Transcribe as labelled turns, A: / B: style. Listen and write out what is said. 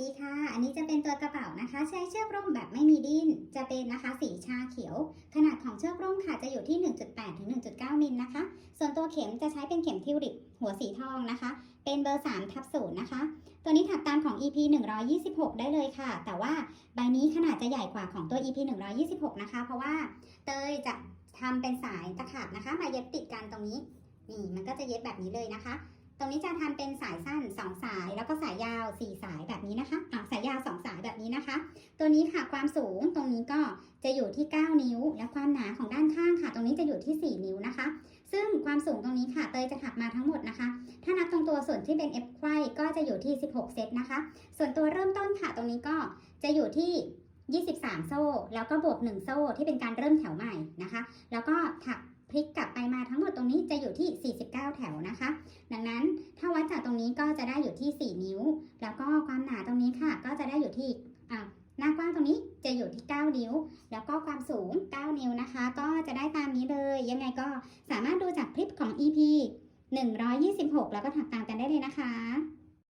A: ดีค่ะ อันนี้จะเป็นตัวกระเป๋านะคะ ใช้เชือกร่มแบบไม่มีดิ้น จะเป็นนะคะสีชาเขียว ขนาดของเชือกร่มค่ะจะอยู่ที่ 1.8 ถึง 1.9 มิลนะคะ ส่วนตัวเข็มจะใช้เป็นเข็มทิวลิปหัวสีทองนะคะ เป็นเบอร์3ทับศูนย์นะคะ ตัวนี้ถักตามของ EP 126 ได้เลยค่ะ แต่ว่าใบนี้ขนาดจะใหญ่กว่าของตัว EP 126 นะคะ เพราะว่าเตยจะทำเป็นสายตะขาบนะคะ มาเย็บติดกันตรงนี้ นี่มันก็จะเย็บแบบนี้เลยนะคะ ตรงนี้จะทำเป็นสายสั้น ตัวนี้ค่ะความสูงตรงนี้ก็จะอยู่ที่ 9 นิ้ว และความหนาของด้านข้างค่ะ ตรงนี้จะอยู่ที่ 4 นิ้วนะคะ ซึ่งความสูงตรงนี้ค่ะเตยจะถักมาทั้งหมดนะคะ ถ้านับตรงตัวส่วนที่เป็น F ไขว้ก็จะอยู่ที่ 16 เซตนะคะ ส่วนตัวเริ่มต้นค่ะตรงนี้ก็จะอยู่ที่ 23 โซ่ แล้วก็บวก 1 โซ่ที่เป็นการเริ่มแถวใหม่นะคะ แล้วก็ถักพลิกกลับไปมาทั้งหมดตรงนี้จะอยู่ที่ 49 แถวนะคะ ดังนั้นถ้าวัดจากตรงนี้ก็จะได้อยู่ที่ 4 นิ้ว แล้วก็ความหนาตรงนี้ค่ะ ก็จะได้อยู่ที่ จะอยู่ที่ 9 นิ้ว แล้วก็ความสูง 9 นิ้วนะคะ ก็จะได้ตามนี้เลย ยังไงก็สามารถดูจากคลิปของ EP 126 แล้วก็ถักตามกันได้เลยนะคะ